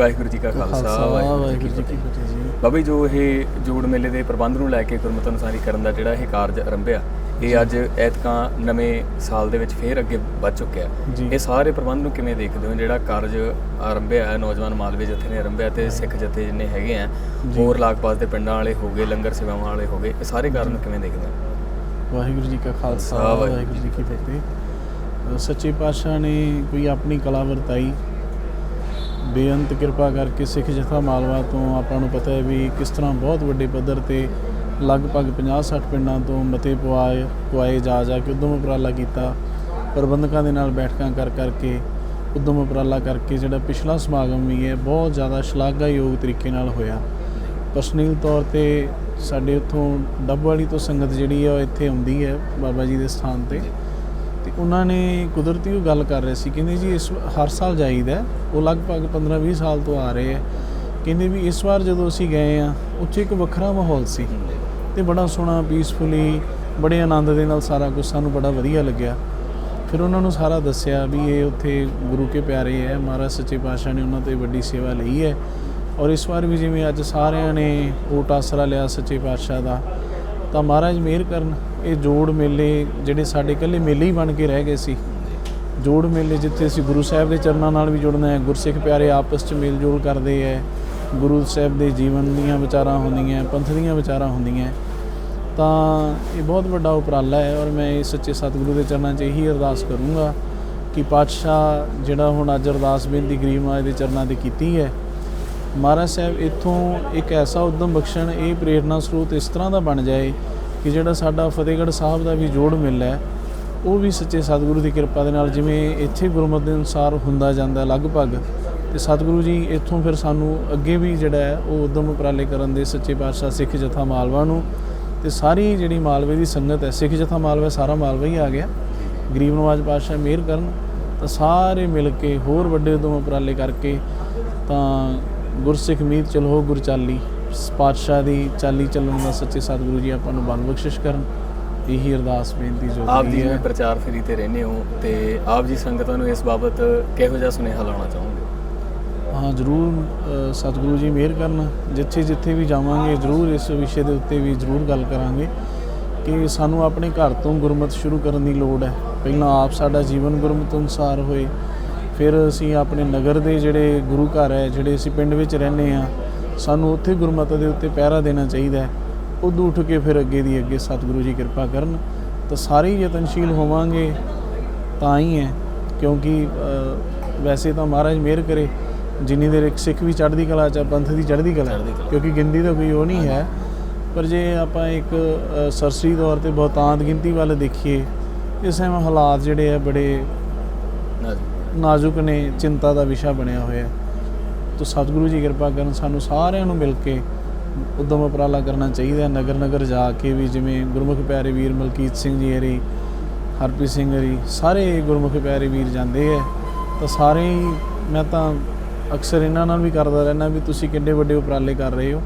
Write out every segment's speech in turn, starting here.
ਵਾਹਿਗੁਰੂ ਜੀ ਕਾ ਖਾਲਸਾ ਵਾਹਿਗੁਰੂ ਜੀ ਕੀ ਫਤਿਹ ਜੀ। ਬਾਬਾ ਜੀ ਜੋ ਇਹ ਜੋੜ ਮੇਲੇ ਦੇ ਪ੍ਰਬੰਧ ਨੂੰ ਲੈ ਕੇ ਗੁਰਮਤਿ ਅਨੁਸਾਰੀ ਕਰਨ ਦਾ ਜਿਹੜਾ ਇਹ ਕਾਰਜ ਆਰੰਭਿਆ ਇਹ ਅੱਜ ਐਤਕਾਂ ਨਵੇਂ ਸਾਲ ਦੇ ਵਿੱਚ ਫੇਰ ਅੱਗੇ ਵੱਧ ਚੁੱਕਿਆ। ਇਹ ਸਾਰੇ ਪ੍ਰਬੰਧ ਨੂੰ ਕਿਵੇਂ ਦੇਖਦੇ ਹੋ? ਜਿਹੜਾ ਕਾਰਜ ਆਰੰਭਿਆ ਹੈ ਨੌਜਵਾਨ ਮਾਲਵੇ ਜਥੇ ਨੇ ਆਰੰਭਿਆ ਤੇ ਸਿੱਖ ਜਥੇ ਜਿੰਨੇ ਹੈਗੇ ਆ ਹੋਰ ਲਾਗਪਾਸ ਦੇ ਪਿੰਡਾਂ ਵਾਲੇ ਹੋ ਗਏ ਲੰਗਰ ਸੇਵਾਵਾਂ ਵਾਲੇ ਹੋ ਗਏ ਇਹ ਸਾਰੇ ਕਾਰਨ ਨੂੰ ਕਿਵੇਂ ਦੇਖਦੇ ਹੋ? ਵਾਹਿਗੁਰੂ ਜੀ ਕਾ ਖਾਲਸਾ ਵਾਹਿਗੁਰੂ ਜੀ ਕੀ ਫਤਿਹ। ਸੱਚੇ ਪਾਤਸ਼ਾਹ ਨੇ ਕੋਈ ਆਪਣੀ ਕਲਾ ਵਰਤਾਈ ਬੇਅੰਤ ਕਿਰਪਾ ਕਰਕੇ ਸਿੱਖ ਜਥਾ ਮਾਲਵਾ ਤੋਂ ਆਪਾਂ ਨੂੰ ਪਤਾ ਹੈ ਵੀ ਕਿਸ ਤਰ੍ਹਾਂ ਬਹੁਤ ਵੱਡੇ ਪੱਧਰ ਤੇ ਲਗਭਗ 50-60 ਪਿੰਡਾਂ ਤੋਂ ਮਤੇ ਪਵਾਏ ਪਵਾਏ ਜਾ ਜਾ ਕੇ ਉਦਮ ਉਪਰਾਲਾ ਕੀਤਾ। ਪ੍ਰਬੰਧਕਾਂ ਦੇ ਨਾਲ ਬੈਠਕਾਂ ਕਰ ਕਰਕੇ, ਉਦਮ ਉਪਰਾਲਾ ਕਰਕੇ ਜਿਹੜਾ ਪਿਛਲਾ ਸਮਾਗਮ ਵੀ ਹੈ, ਬਹੁਤ ਜ਼ਿਆਦਾ ਸ਼ਲਾਘਾਯੋਗ ਤਰੀਕੇ ਨਾਲ ਹੋਇਆ। ਪਰਸਨਲ ਤੌਰ ਤੇ ਸਾਡੇ ਉੱਥੋਂ ਡੱਬ ਵਾਲੀ ਤੋਂ ਸੰਗਤ ਜਿਹੜੀ ਹੈ ਉਹ ਇੱਥੇ ਆਉਂਦੀ ਹੈ ਬਾਬਾ ਜੀ ਦੇ ਸਥਾਨ ਤੇ। ਉਹਨਾਂ ਨੇ ਕੁਦਰਤੀ ਉਹ ਗੱਲ ਕਰ ਰਹੇ ਸੀ, ਕਹਿੰਦੇ ਜੀ ਇਸ ਹਰ ਸਾਲ ਜਾਈਦਾ ਉਹ ਲਗਭਗ 15-20 ਸਾਲ ਤੋਂ ਆ ਰਹੇ ਹੈ। ਕਹਿੰਦੇ ਵੀ ਇਸ ਵਾਰ ਜਦੋਂ ਅਸੀਂ ਗਏ ਆ ਉੱਥੇ ਇੱਕ ਵੱਖਰਾ ਮਾਹੌਲ ਸੀ ਤੇ ਬੜਾ ਸੋਹਣਾ ਪੀਸਫੁਲੀ ਬੜੇ ਆਨੰਦ ਦੇ ਨਾਲ ਸਾਰਾ ਕੁਝ ਸਾਨੂੰ ਬੜਾ ਵਧੀਆ ਲੱਗਿਆ। ਫਿਰ ਉਹਨਾਂ ਨੂੰ ਸਾਰਾ ਦੱਸਿਆ ਵੀ ਇਹ ਉੱਥੇ ਗੁਰੂ ਕੇ ਪਿਆਰੇ ਹੈ, ਮਹਾਰਾਜ ਸੱਚੇ ਪਾਤਸ਼ਾਹ ਨੇ ਉਹਨਾਂ 'ਤੇ ਵੱਡੀ ਸੇਵਾ ਲਈ ਹੈ। ਔਰ ਇਸ ਵਾਰ ਵੀ ਜਿਵੇਂ ਅੱਜ ਸਾਰਿਆਂ ਨੇ ਓਟ ਆਸਰਾ ਲਿਆ ਸੱਚੇ ਪਾਤਸ਼ਾਹ ਦਾ ਤਾਂ ਮਹਾਰਾਜ ਮਿਹਰ ਕਰਨ, ਇਹ ਜੋੜ ਮੇਲੇ ਜਿਹੜੇ ਸਾਡੇ ਇਕੱਲੇ ਮੇਲੇ ਹੀ ਬਣ ਕੇ ਰਹਿ ਗਏ ਸੀ। ਜੋੜ ਮੇਲੇ ਜਿੱਥੇ ਅਸੀਂ ਗੁਰੂ ਸਾਹਿਬ ਦੇ ਚਰਨਾਂ ਨਾਲ ਵੀ ਜੁੜਨਾ ਹੈ, ਗੁਰਸਿੱਖ ਪਿਆਰੇ ਆਪਸ 'ਚ ਮੇਲ ਜੋਲ ਕਰਦੇ ਹੈ, ਗੁਰੂ ਸਾਹਿਬ ਦੇ ਜੀਵਨ ਦੀਆਂ ਵਿਚਾਰਾਂ ਹੁੰਦੀਆਂ, ਪੰਥ ਦੀਆਂ ਵਿਚਾਰਾਂ ਹੁੰਦੀਆਂ ਤਾਂ ਇਹ ਬਹੁਤ ਵੱਡਾ ਉਪਰਾਲਾ ਹੈ ਔਰ ਮੈਂ ਇਹ ਸੱਚੇ ਸਤਿਗੁਰੂ ਦੇ ਚਰਨਾਂ 'ਚ ਇਹੀ ਅਰਦਾਸ ਕਰੂੰਗਾ ਕਿ ਪਾਤਸ਼ਾਹ ਜਿਹੜਾ ਹੁਣ ਅੱਜ ਅਰਦਾਸ ਬੇਨਤੀ ਗਰੀਬ ਮਾਜ ਦੇ ਚਰਨਾਂ ਤੇ ਕੀਤੀ ਹੈ ਮਹਾਰਾਜ ਸਾਹਿਬ, ਇੱਥੋਂ ਇੱਕ ਐਸਾ ਉਦਮ ਬਖਸ਼ਣ, ਇਹ ਪ੍ਰੇਰਣਾ ਸਰੋਤ ਇਸ ਤਰ੍ਹਾਂ ਦਾ ਬਣ ਜਾਏ ਕਿ ਜਿਹੜਾ ਸਾਡਾ ਫਤਿਹਗੜ੍ਹ ਸਾਹਿਬ ਦਾ ਵੀ ਜੋੜ ਮਿਲ ਹੈ, ਉਹ ਵੀ ਸੱਚੇ ਸਤਿਗੁਰੂ ਦੀ ਕਿਰਪਾ ਦੇ ਨਾਲ ਜਿਵੇਂ ਇੱਥੇ ਗੁਰਮਤਿ ਦੇ ਅਨੁਸਾਰ ਹੁੰਦਾ ਜਾਂਦਾ ਲਗਭਗ, ਤੇ ਸਤਿਗੁਰੂ ਜੀ ਇੱਥੋਂ ਫਿਰ ਸਾਨੂੰ ਅੱਗੇ ਵੀ ਜਿਹੜਾ ਹੈ, ਉਹ ਉਦਮ ਉਪਰਾਲੇ ਕਰਨ ਦੇ ਸੱਚੇ ਪਾਤਸ਼ਾਹ ਸਿੱਖ ਜਥਾ ਮਾਲਵਾ ਨੂੰ, ਤੇ ਸਾਰੀ ਜਿਹੜੀ ਮਾਲਵੇ ਦੀ ਸੰਗਤ ਹੈ, ਸਿੱਖ ਜਥਾ ਮਾਲਵਾ, ਸਾਰਾ ਮਾਲਵਾ ਹੀ ਆ ਗਿਆ। ਗਰੀਬ ਨਵਾਜ ਪਾਤਸ਼ਾਹ ਮਿਹਰ ਕਰਨ, ਤਾਂ ਸਾਰੇ ਮਿਲ ਕੇ ਹੋਰ ਵੱਡੇ ਉਦਮ ਉਪਰਾਲੇ ਕਰਕੇ ਤਾਂ ਗੁਰਸਿੱਖ ਮੀਤ ਚਲੋ ਗੁਰ ਚਾਲੀ। ਪਾਤਸ਼ਾਹ ਦੀ ਚਾਲੀ ਚੱਲਣ ਦਾ ਸੱਚੇ ਸਤਿਗੁਰੂ ਜੀ ਆਪਾਂ ਨੂੰ ਬਲ ਬਖਸ਼ਿਸ਼ ਕਰਨ। ਇਹੀ ਅਰਦਾਸ ਬੇਨਤੀ ਜੋ ਆਪ ਜੀ ਜਿਵੇਂ ਪ੍ਰਚਾਰ ਫੇਰੀ ਤੇ ਰਹਿੰਦੇ ਹੋ ਤੇ ਆਪ ਜੀ ਸੰਗਤਾਂ ਨੂੰ ਇਸ ਬਾਬਤ ਕਿਹੋ ਜਿਹਾ ਸੁਨੇਹਾ ਲਾਉਣਾ ਚਾਹੋਗੇ? ਹਾਂ ਜਰੂਰ ਸਤਿਗੁਰੂ ਜੀ ਮਿਹਰ ਕਰਨ। ਜਿੱਥੇ ਜਿੱਥੇ ਵੀ ਜਾਵਾਂਗੇ ਜਰੂਰ ਇਸ ਵਿਸ਼ੇ ਦੇ ਉੱਤੇ ਵੀ ਜਰੂਰ ਗੱਲ ਕਰਾਂਗੇ ਕਿ ਸਾਨੂੰ ਆਪਣੇ ਘਰ ਤੋਂ ਗੁਰਮਤਿ ਸ਼ੁਰੂ ਕਰਨ ਦੀ ਲੋੜ ਹੈ। ਪਹਿਲਾਂ ਆਪ ਸਾਡਾ ਜੀਵਨ ਗੁਰਮਤਿ ਅਨੁਸਾਰ ਹੋਏ। ਫਿਰ ਅਸੀਂ ਆਪਣੇ ਨਗਰ ਦੇ ਜਿਹੜੇ ਗੁਰੂ ਘਰ ਹੈ ਜਿਹੜੇ ਅਸੀਂ ਪਿੰਡ ਵਿੱਚ ਰਹਿੰਦੇ ਆ ਸਾਨੂੰ ਉੱਥੇ ਗੁਰਮਤਿ ਦੇ ਉੱਤੇ ਪਹਿਰਾ ਦੇਣਾ ਚਾਹੀਦਾ ਹੈ। ਉਦੋਂ ਉੱਠ ਕੇ ਫਿਰ ਅੱਗੇ ਦੀ ਅੱਗੇ ਸਤਿਗੁਰੂ ਜੀ ਕਿਰਪਾ ਕਰਨ। ਤਾਂ ਸਾਰੇ ਯਤਨਸ਼ੀਲ ਹੋਵਾਂਗੇ ਤਾਂ ਹੀ ਹੈ ਕਿਉਂਕਿ ਵੈਸੇ ਤਾਂ ਮਹਾਰਾਜ ਮਿਹਰ ਕਰੇ ਜਿੰਨੀ ਦੇਰ ਇੱਕ ਸਿੱਖ ਵੀ ਚੜ੍ਹਦੀ ਕਲਾ ਚ ਪੰਥ ਦੀ ਚੜ੍ਹਦੀ ਕਲਾ ਚੜ੍ਹਦੀ ਕਿਉਂਕਿ ਗਿਣਤੀ ਦਾ ਕੋਈ ਉਹ ਨਹੀਂ ਹੈ। ਪਰ ਜੇ ਆਪਾਂ ਇੱਕ ਅ, ਸਰਸਰੀ ਤੌਰ ਤੇ ਬਹੁਤਾਂਤ ਗਿਣਤੀ ਵੱਲ ਦੇਖੀਏ ਇਸ ਸਮੇਂ ਹਾਲਾਤ ਜਿਹੜੇ ਆ ਬੜੇ ਨਾਜ਼ੁਕ ਨੇ ਚਿੰਤਾ ਦਾ ਵਿਸ਼ਾ ਬਣਿਆ ਹੋਇਆ ਹੈ। ਤੋ ਸਤਿਗੁਰੂ ਜੀ ਕਿਰਪਾ ਕਰਨ ਸਾਨੂੰ ਸਾਰਿਆਂ ਨੂੰ ਮਿਲ ਕੇ ਉਦਮ ਉਪਰਾਲਾ ਕਰਨਾ ਚਾਹੀਦਾ ਨਗਰ ਨਗਰ ਜਾ ਕੇ ਵੀ ਜਿਵੇਂ ਗੁਰਮੁਖ ਪਿਆਰੇ ਵੀਰ ਮਲਕੀਤ ਸਿੰਘ ਜੀ ਹਰੀ, ਹਰਪ੍ਰੀਤ ਸਿੰਘ ਹਰੀ, ਸਾਰੇ ਗੁਰਮੁਖ ਪਿਆਰੇ ਵੀਰ ਜਾਂਦੇ ਹੈ। ਤਾਂ ਸਾਰੇ ਹੀ ਮੈਂ ਤਾਂ ਅਕਸਰ ਇਹਨਾਂ ਨਾਲ ਵੀ ਕਰਦਾ ਰਹਿਣਾ ਵੀ ਤੁਸੀਂ ਕਿੰਨੇ ਵੱਡੇ ਉਪਰਾਲੇ ਕਰ ਰਹੇ ਹੋ,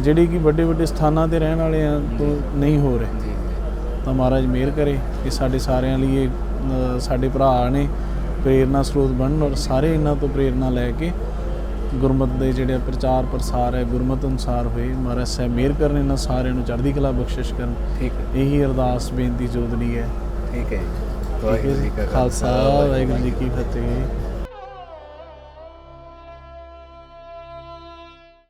ਜਿਹੜੇ ਕਿ ਵੱਡੇ ਵੱਡੇ ਸਥਾਨਾਂ ਤੇ ਰਹਿਣ ਵਾਲਿਆਂ ਤੋਂ ਨਹੀਂ ਹੋ ਰਹੇ। ਤਾਂ ਮਹਾਰਾਜ ਮਿਹਰ ਕਰੇ ਕਿ ਸਾਡੇ ਸਾਰਿਆਂ ਲਈ ਇਹ ਸਾਡੇ ਭਰਾ ਨੇ ਪ੍ਰੇਰਨਾ ਸਰੋਤ ਬਣਨ ਔਰ ਸਾਰੇ ਇਹਨਾਂ ਤੋਂ ਪ੍ਰੇਰਨਾ ਲੈ ਕੇ ਗੁਰਮਤ ਦੇ ਜਿਹੜੇ ਪ੍ਰਚਾਰ ਪ੍ਰਸਾਰ ਹੈ ਗੁਰਮਤ ਅਨੁਸਾਰ ਹੋਏ। ਮਹਾਰਾਜ ਸਾਹਿਬ ਮਿਹਰ ਕਰਨ ਇਹਨਾਂ ਸਾਰਿਆਂ ਨੂੰ ਚੜ੍ਹਦੀ ਕਲਾ ਬਖਸ਼ਿਸ਼ ਕਰਨ। ਠੀਕ ਹੈ। ਇਹੀ ਅਰਦਾਸ ਬੇਨਤੀ ਜੋਦਨੀ ਹੈ। ਠੀਕ ਹੈ ਵਾਹਿਗੁਰੂ ਜੀ। ਜੀ ਕਾ ਖਾਲਸਾ ਵਾਹਿਗੁਰੂ ਜੀ ਕੀ ਫਤਿਹ।